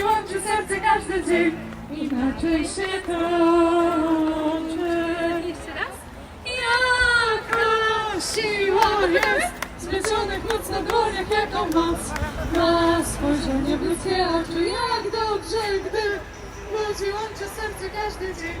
serce każdy dzień inaczej się toczy. Jeszcze raz? Jaka siła jest splecionych moc na dłoniach, jaką moc ma spojrzenie w ludzkie oczy. Jak dobrze, gdy ludzi łączy serce każdy dzień.